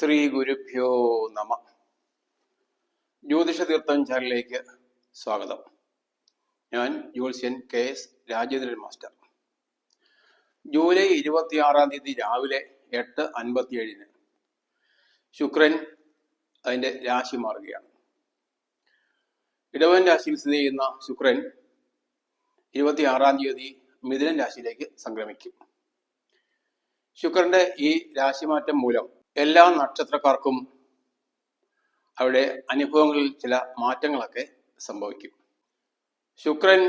ശ്രീ ഗുരുഭ്യോ നമ. ജ്യോതിഷ തീർത്ഥം ചാനലിലേക്ക് സ്വാഗതം. ഞാൻ ജ്യോത്സ്യൻ K S Rajendran master. July ഇരുപത്തിയാറാം തീയതി രാവിലെ എട്ട് അൻപത്തിയേഴിന് ശുക്രൻ അതിന്റെ രാശി മാറുകയാണ്. ഇടവൻ രാശിയിൽ സ്ഥിതി ചെയ്യുന്ന ശുക്രൻ ഇരുപത്തിയാറാം തീയതി മിഥുനൻ രാശിയിലേക്ക് സംക്രമിക്കും. ശുക്രന്റെ ഈ രാശിമാറ്റം മൂലം എല്ലാ നക്ഷത്രക്കാർക്കും അവരുടെ അനുഭവങ്ങളിൽ ചില മാറ്റങ്ങളൊക്കെ സംഭവിക്കും. ശുക്രൻ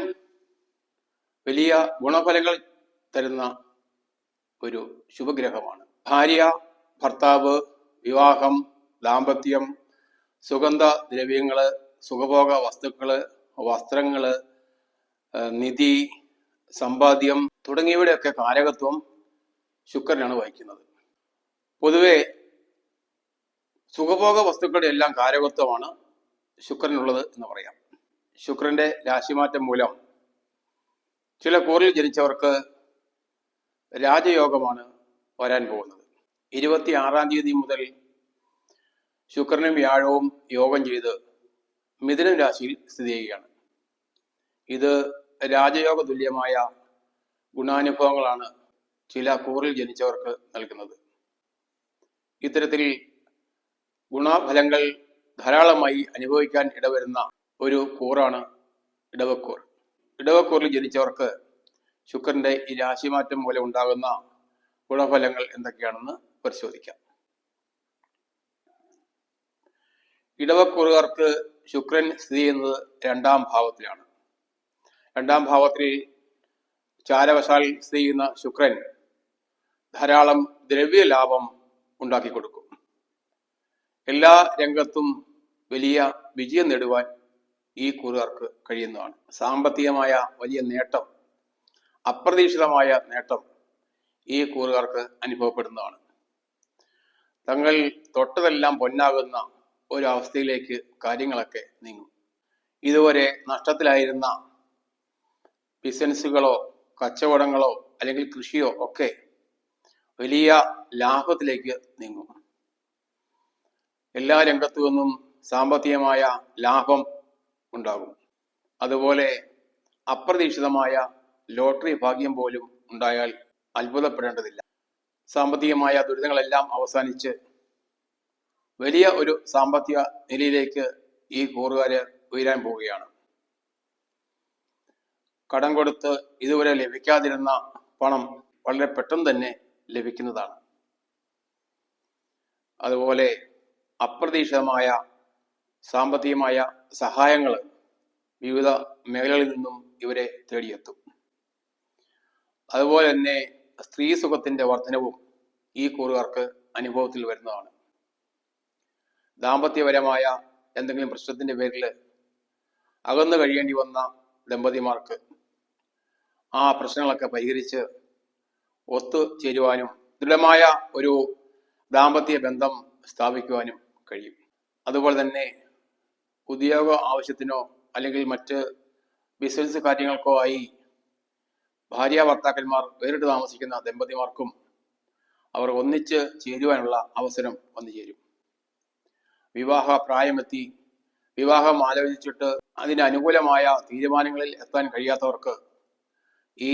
വലിയ ഗുണഫലങ്ങൾ തരുന്ന ഒരു ശുഭഗ്രഹമാണ്. ഭാര്യ ഭർത്താവ് വിവാഹം ദാമ്പത്യം സുഗന്ധ ദ്രവ്യങ്ങൾ സുഖഭോഗ വസ്തുക്കൾ വസ്ത്രങ്ങൾ നിധി സമ്പാദ്യം തുടങ്ങിയവയുടെയൊക്കെ കാരകത്വം ശുക്രനാണ് വഹിക്കുന്നത്. പൊതുവെ സുഖഭോഗ വസ്തുക്കളുടെ എല്ലാം കാരകത്വമാണ് ശുക്രനുള്ളത് എന്ന് പറയാം. ശുക്രന്റെ രാശിമാറ്റം മൂലം ചില കൂറിൽ ജനിച്ചവർക്ക് രാജയോഗമാണ് വരാൻ പോകുന്നത്. ഇരുപത്തി ആറാം തീയതി മുതൽ ശുക്രനും വ്യാഴവും യോഗം ചെയ്ത് മിഥുനം രാശിയിൽ സ്ഥിതി ചെയ്യുകയാണ്. ഇത് രാജയോഗ തുല്യമായ ഗുണാനുഭവങ്ങളാണ് ചില കൂറിൽ ജനിച്ചവർക്ക് നൽകുന്നത്. ഇത്തരത്തിൽ ഗുണഫലങ്ങൾ ധാരാളമായി അനുഭവിക്കാൻ ഇടവരുന്ന ഒരു കൂറാണ് ഇടവക്കൂർ. ഇടവക്കൂറിൽ ജനിച്ചവർക്ക് ശുക്രന്റെ ഈ രാശിമാറ്റം മൂലം ഉണ്ടാകുന്ന ഗുണഫലങ്ങൾ എന്തൊക്കെയാണെന്ന് പരിശോധിക്കാം. ഇടവക്കൂറുകാർക്ക് ശുക്രൻ സ്ഥിതി ചെയ്യുന്നത് രണ്ടാം ഭാവത്തിലാണ്. രണ്ടാം ഭാവത്തിൽ ചാരവശാൽ സ്ഥിതി ചെയ്യുന്ന ശുക്രൻ ധാരാളം ദ്രവ്യ ലാഭം ഉണ്ടാക്കി കൊടുക്കും. എല്ലാ രംഗത്തും വലിയ വിജയം നേടുവാൻ ഈ കൂറുകാർക്ക് കഴിയുന്നതാണ്. സാമ്പത്തികമായ വലിയ നേട്ടം അപ്രതീക്ഷിതമായ നേട്ടം ഈ കൂറുകാർക്ക് അനുഭവപ്പെടുന്നതാണ്. തങ്ങൾ തൊട്ടതെല്ലാം പൊന്നാകുന്ന ഒരവസ്ഥയിലേക്ക് കാര്യങ്ങളൊക്കെ നീങ്ങും. ഇതുവരെ നഷ്ടത്തിലായിരുന്ന ബിസിനസ്സുകളോ കച്ചവടങ്ങളോ അല്ലെങ്കിൽ കൃഷിയോ ഒക്കെ വലിയ ലാഭത്തിലേക്ക് നീങ്ങും എല്ലാ രംഗത്തു നിന്നും സാമ്പത്തികമായ ലാഭം ഉണ്ടാകും. അതുപോലെ അപ്രതീക്ഷിതമായ ലോട്ടറി ഭാഗ്യം പോലും ഉണ്ടായാൽ അത്ഭുതപ്പെടേണ്ടതില്ല. സാമ്പത്തികമായ ദുരിതങ്ങളെല്ലാം അവസാനിച്ച് വലിയ ഒരു സാമ്പത്തിക നിലയിലേക്ക് ഈ കൂറുകാര് ഉയരാൻ പോവുകയാണ്. കടം കൊടുത്ത് ഇതുവരെ ലഭിക്കാതിരുന്ന പണം വളരെ പെട്ടെന്ന് തന്നെ ലഭിക്കുന്നതാണ്. അതുപോലെ അപ്രതീക്ഷിതമായ സാമ്പത്തികമായ സഹായങ്ങൾ വിവിധ മേഖലകളിൽ നിന്നും ഇവരെ തേടിയെത്തും. അതുപോലെ തന്നെ സ്ത്രീ സുഖത്തിന്റെ വർധനവും ഈ കൂറുകാർക്ക് അനുഭവത്തിൽ വരുന്നതാണ്. ദാമ്പത്യപരമായ എന്തെങ്കിലും പ്രശ്നത്തിന്റെ പേരിൽ അകന്നു കഴിയേണ്ടി വന്ന ദമ്പതിമാർക്ക് ആ പ്രശ്നങ്ങളൊക്കെ പരിഹരിച്ച് ഒത്തുചേരുവാനും ദൃഢമായ ഒരു ദാമ്പത്യ ബന്ധം സ്ഥാപിക്കുവാനും കഴിയും. അതുപോലെ തന്നെ ഉദ്യോഗ ആവശ്യത്തിനോ അല്ലെങ്കിൽ മറ്റ് ബിസിനസ് കാര്യങ്ങൾക്കോ ആയി ഭാര്യ ഭർത്താക്കന്മാർ വേറിട്ട് താമസിക്കുന്ന ദമ്പതിമാർക്കും അവർ ഒന്നിച്ച് ചേരുവാനുള്ള അവസരം വന്നു ചേരും. വിവാഹ പ്രായമെത്തി വിവാഹം ആലോചിച്ചിട്ട് അതിന് അനുകൂലമായ തീരുമാനങ്ങളിൽ എത്താൻ കഴിയാത്തവർക്ക് ഈ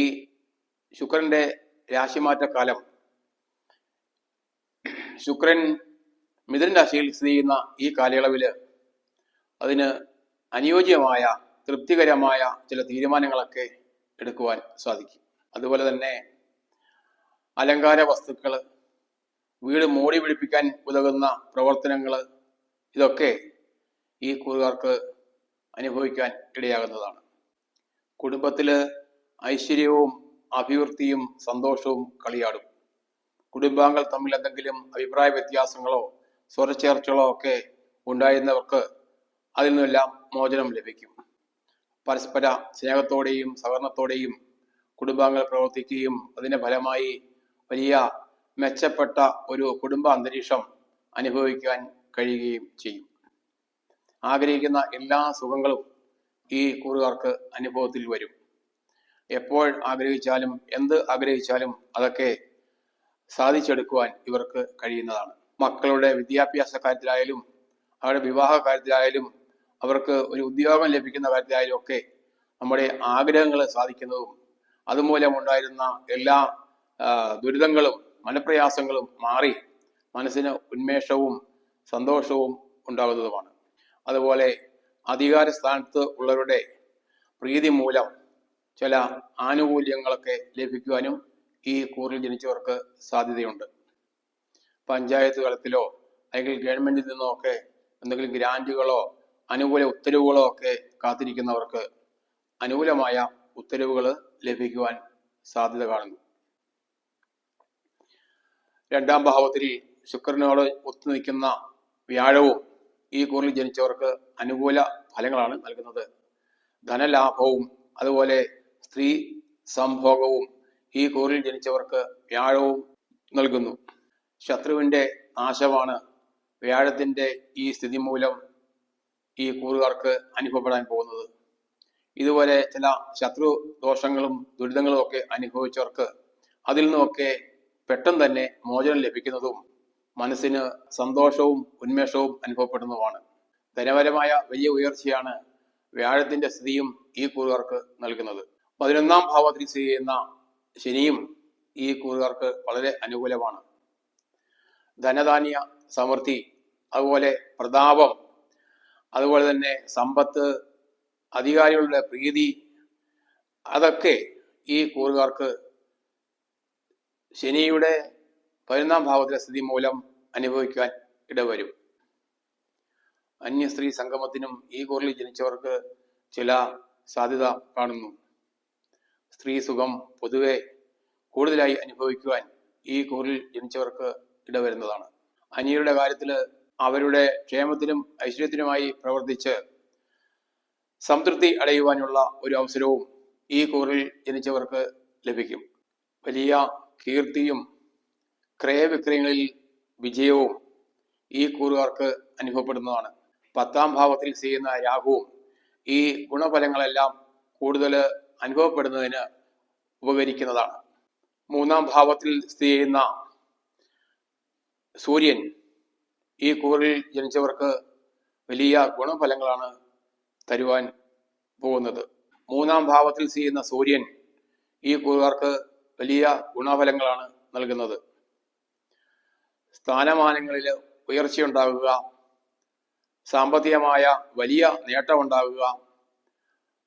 ശുക്രന്റെ രാശിമാറ്റക്കാലം. ശുക്രൻ മിഥുൻ രാശിയിൽ സ്ഥിതി ചെയ്യുന്ന ഈ കാലയളവിൽ അതിന് അനുയോജ്യമായ തൃപ്തികരമായ ചില തീരുമാനങ്ങളൊക്കെ എടുക്കുവാൻ സാധിക്കും. അതുപോലെ തന്നെ അലങ്കാര വസ്തുക്കൾ വീട് മോടി പിടിപ്പിക്കാൻ ഉതകുന്ന പ്രവർത്തനങ്ങൾ ഇതൊക്കെ ഈ കൂറുകാർക്ക് അനുഭവിക്കാൻ ഇടയാകുന്നതാണ്. കുടുംബത്തിൽ ഐശ്വര്യവും അഭിവൃദ്ധിയും സന്തോഷവും കളിയാടും. കുടുംബാംഗങ്ങൾ തമ്മിൽ എന്തെങ്കിലും അഭിപ്രായ വ്യത്യാസങ്ങളോ സ്വരച്ചേർച്ചകളോ ഒക്കെ ഉണ്ടായിരുന്നവർക്ക് അതിൽ നിന്നെല്ലാം മോചനം ലഭിക്കും. പരസ്പര സ്നേഹത്തോടെയും സഹകരണത്തോടെയും കുടുംബാംഗങ്ങൾ പ്രവർത്തിക്കുകയും അതിന്റെ ഫലമായി വലിയ മെച്ചപ്പെട്ട ഒരു കുടുംബ അന്തരീക്ഷം അനുഭവിക്കാൻ കഴിയുകയും ചെയ്യും. ആഗ്രഹിക്കുന്ന എല്ലാ സുഖങ്ങളും ഈ കൂറുകാർക്ക് അനുഭവത്തിൽ വരും. എപ്പോൾ ആഗ്രഹിച്ചാലും എന്ത് ആഗ്രഹിച്ചാലും അതൊക്കെ സാധിച്ചെടുക്കുവാൻ ഇവർക്ക് കഴിയുന്നതാണ്. മക്കളുടെ വിദ്യാഭ്യാസ കാര്യത്തിലായാലും അവരുടെ വിവാഹ കാര്യത്തിലായാലും അവർക്ക് ഒരു ഉദ്യോഗം ലഭിക്കുന്ന കാര്യത്തിലായാലും ഒക്കെ നമ്മുടെ ആഗ്രഹങ്ങൾ സാധിക്കുന്നതും അതുമൂലം ഉണ്ടായിരുന്ന എല്ലാ ദുരിതങ്ങളും മനപ്രയാസങ്ങളും മാറി മനസ്സിന് ഉന്മേഷവും സന്തോഷവും ഉണ്ടാകുന്നതുമാണ്. അതുപോലെ അധികാര സ്ഥാനത്ത് ഉള്ളവരുടെ പ്രീതി മൂലം ചില ആനുകൂല്യങ്ങളൊക്കെ ലഭിക്കുവാനും ഈ കൂറിൽ ജനിച്ചവർക്ക് സാധ്യതയുണ്ട്. പഞ്ചായത്ത് തലത്തിലോ അല്ലെങ്കിൽ ഗവൺമെന്റിൽ നിന്നോ ഒക്കെ എന്തെങ്കിലും ഗ്രാന്റുകളോ അനുകൂല ഉത്തരവുകളോ ഒക്കെ കാത്തിരിക്കുന്നവർക്ക് അനുകൂലമായ ഉത്തരവുകൾ ലഭിക്കുവാൻ സാധ്യത കാണുന്നു. രണ്ടാം ഭാവത്തിൽ ശുക്രനോട് ഒത്തുനിൽക്കുന്ന വ്യാഴവും ഈ കൂറിൽ ജനിച്ചവർക്ക് അനുകൂല ഫലങ്ങളാണ് നൽകുന്നത്. ധനലാഭവും അതുപോലെ സ്ത്രീ സംഭോഗവും ഈ കൂറിൽ ജനിച്ചവർക്ക് വ്യാഴവും നൽകുന്നു. ശത്രുവിന്റെ നാശമാണ് വ്യാഴത്തിന്റെ ഈ സ്ഥിതി മൂലം ഈ കൂറുകാർക്ക് അനുഭവപ്പെടാൻ പോകുന്നത്. ഇതുപോലെ ചില ശത്രു ദോഷങ്ങളും ദുരിതങ്ങളും ഒക്കെ അനുഭവിച്ചവർക്ക് അതിൽ നിന്നൊക്കെ പെട്ടെന്ന് തന്നെ മോചനം ലഭിക്കുന്നതും മനസ്സിന് സന്തോഷവും ഉന്മേഷവും അനുഭവപ്പെടുന്നതുമാണ്. ധനപരമായ വലിയ ഉയർച്ചയാണ് വ്യാഴത്തിന്റെ സ്ഥിതിയും ഈ കൂറുകാർക്ക് നൽകുന്നത്. പതിനൊന്നാം ഭാവത്തിൽ സ്ഥിതി ചെയ്യുന്ന ശനിയും ഈ കൂറുകാർക്ക് വളരെ അനുകൂലമാണ്. ധനധാന്യ സമൃദ്ധി അതുപോലെ പ്രതാപം അതുപോലെ തന്നെ സമ്പത്ത് അധികാരികളുടെ പ്രീതി അതൊക്കെ ഈ കൂറുകാർക്ക് ശനിയുടെ പതിനൊന്നാം ഭാവത്തിലെ സ്ഥിതി മൂലം അനുഭവിക്കാൻ ഇടവരും. അന്യ സ്ത്രീ സംഗമത്തിനും ഈ കൂറിൽ ജനിച്ചവർക്ക് ചില സാധ്യത കാണുന്നു. സ്ത്രീ സുഖം പൊതുവെ കൂടുതലായി അനുഭവിക്കുവാൻ ഈ കൂറിൽ ജനിച്ചവർക്ക് ഇടവരുന്നതാണ്. അനിയരുടെ കാര്യത്തിൽ അവരുടെ ക്ഷേമത്തിനും ഐശ്വര്യത്തിനുമായി പ്രവർത്തിച്ച് സംതൃപ്തി അടയുവാനുള്ള ഒരു അവസരവും ഈ കൂറിൽ ജനിച്ചവർക്ക് ലഭിക്കും. വലിയ കീർത്തിയും ക്രയവിക്രയങ്ങളിൽ വിജയവും ഈ കൂറുകാർക്ക് അനുഭവപ്പെടുന്നതാണ്. പത്താം ഭാവത്തിൽ ചെയ്യുന്ന രാഹുവും ഈ ഗുണഫലങ്ങളെല്ലാം കൂടുതൽ അനുഭവപ്പെടുന്നതിന് ഉപകരിക്കുന്നതാണ്. മൂന്നാം ഭാവത്തിൽ സ്ഥിതി ചെയ്യുന്ന സൂര്യൻ ഈ കൂറിൽ ജനിച്ചവർക്ക് വലിയ ഗുണഫലങ്ങളാണ് തരുവാൻ പോകുന്നത്. മൂന്നാം ഭാവത്തിൽ ചെയ്യുന്ന സൂര്യൻ ഈ കൂറുകാർക്ക് വലിയ ഗുണഫലങ്ങളാണ് നൽകുന്നത്. സ്ഥാനമാനങ്ങളിൽ ഉയർച്ചയുണ്ടാകുക സാമ്പത്തികമായ വലിയ നേട്ടമുണ്ടാകുക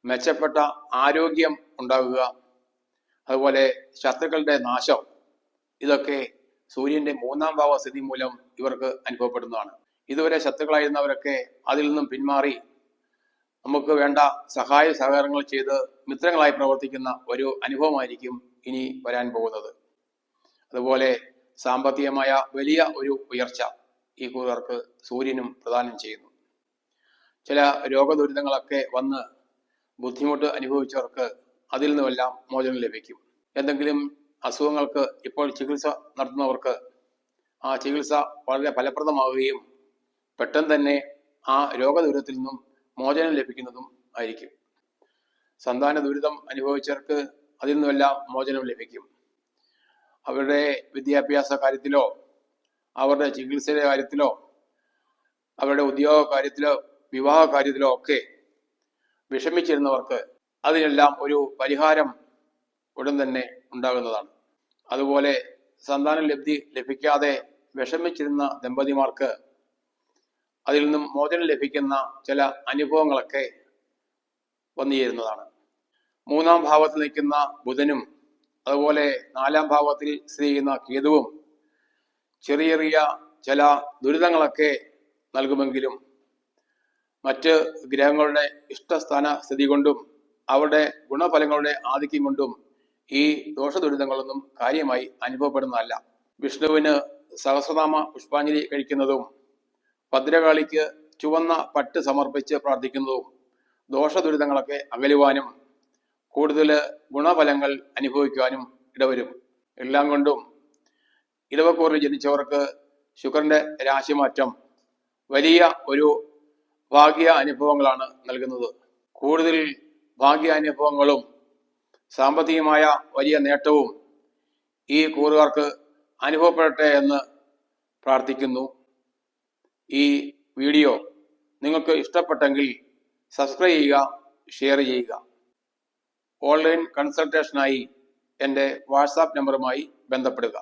മെച്ചപ്പെട്ട ആരോഗ്യം ഉണ്ടാകുക അതുപോലെ ശത്രുക്കളുടെ നാശം ഇതൊക്കെ സൂര്യന്റെ മൂന്നാം ഭാവ സ്ഥിതി മൂലം ഇവർക്ക് അനുഭവപ്പെടുന്നതാണ്. ഇതുവരെ ശത്രുക്കളായിരുന്നവരൊക്കെ അതിൽ നിന്നും പിന്മാറി നമുക്ക് വേണ്ട സഹായ സഹകരണങ്ങൾ ചെയ്ത് മിത്രങ്ങളായി പ്രവർത്തിക്കുന്ന ഒരു അനുഭവമായിരിക്കും ഇനി വരാൻ പോകുന്നത്. അതുപോലെ സാമ്പത്തികമായ വലിയ ഒരു ഉയർച്ച ഈ കൂറുകാർക്ക് സൂര്യനും പ്രദാനം ചെയ്യുന്നു. ചില രോഗദുരിതങ്ങളൊക്കെ വന്ന് ബുദ്ധിമുട്ട് അനുഭവിച്ചവർക്ക് അതിൽ നിന്നുമെല്ലാം മോചനം ലഭിക്കും. എന്തെങ്കിലും അസുഖങ്ങൾക്ക് ഇപ്പോൾ ചികിത്സ നടത്തുന്നവർക്ക് ആ ചികിത്സ വളരെ ഫലപ്രദമാവുകയും പെട്ടെന്ന് തന്നെ ആ രോഗദുരിതത്തിൽ നിന്നും മോചനം ലഭിക്കുന്നതും ആയിരിക്കും. സന്താന ദുരിതം അനുഭവിച്ചവർക്ക് അതിൽ നിന്നുമെല്ലാം മോചനം ലഭിക്കും. അവരുടെ വിദ്യാഭ്യാസ കാര്യത്തിലോ അവരുടെ ചികിത്സയുടെ കാര്യത്തിലോ അവരുടെ ഉദ്യോഗ കാര്യത്തിലോ വിവാഹ കാര്യത്തിലോ ഒക്കെ വിഷമിച്ചിരുന്നവർക്ക് അതിനെല്ലാം ഒരു പരിഹാരം ഉടൻ തന്നെ ഉണ്ടാകുന്നതാണ്. അതുപോലെ സന്താന ലബ്ധി ലഭിക്കാതെ വിഷമിച്ചിരുന്ന ദമ്പതിമാർക്ക് അതിൽ നിന്നും മോചനം ലഭിക്കുന്ന ചില അനുഭവങ്ങളൊക്കെ വന്നു ചേരുന്നതാണ് മൂന്നാം ഭാവത്തിൽ നിൽക്കുന്ന ബുധനും അതുപോലെ നാലാം ഭാവത്തിൽ സ്ഥിതി ചെയ്യുന്ന കേതുവും ചെറിയ ചെറിയ ചില ദുരിതങ്ങളൊക്കെ നൽകുമെങ്കിലും മറ്റ് ഗ്രഹങ്ങളുടെ ഇഷ്ടസ്ഥാന സ്ഥിതി കൊണ്ടും അവരുടെ ഗുണഫലങ്ങളുടെ ആധിക്യം കൊണ്ടും ഈ ദോഷദുരിതങ്ങളൊന്നും കാര്യമായി അനുഭവപ്പെടുന്നതല്ല. വിഷ്ണുവിന് സഹസ്രനാമ പുഷ്പാഞ്ജലി കഴിക്കുന്നതും ഭദ്രകാളിക്ക് ചുവന്ന പട്ട് സമർപ്പിച്ച് പ്രാർത്ഥിക്കുന്നതും ദോഷദുരിതങ്ങളൊക്കെ അകലുവാനും കൂടുതൽ ഗുണഫലങ്ങൾ അനുഭവിക്കുവാനും ഇടവരും. എല്ലാം കൊണ്ടും ഇടവക്കൂറിൽ ജനിച്ചവർക്ക് ശുക്രന്റെ രാശിമാറ്റം വലിയ ഒരു ഭാഗ്യ അനുഭവങ്ങളാണ് നൽകുന്നത്. കൂടുതൽ ഭാഗ്യ അനുഭവങ്ങളും സാമ്പത്തികമായ വലിയ നേട്ടവും ഈ കൂറുകാർക്ക് അനുഭവപ്പെടട്ടെ എന്ന് പ്രാർത്ഥിക്കുന്നു. ഈ വീഡിയോ നിങ്ങൾക്ക് ഇഷ്ടപ്പെട്ടെങ്കിൽ സബ്സ്ക്രൈബ് ചെയ്യുക ഷെയർ ചെയ്യുക. ഓൺലൈൻ കൺസൾട്ടേഷനായി എന്റെ വാട്സാപ്പ് നമ്പറുമായി ബന്ധപ്പെടുക.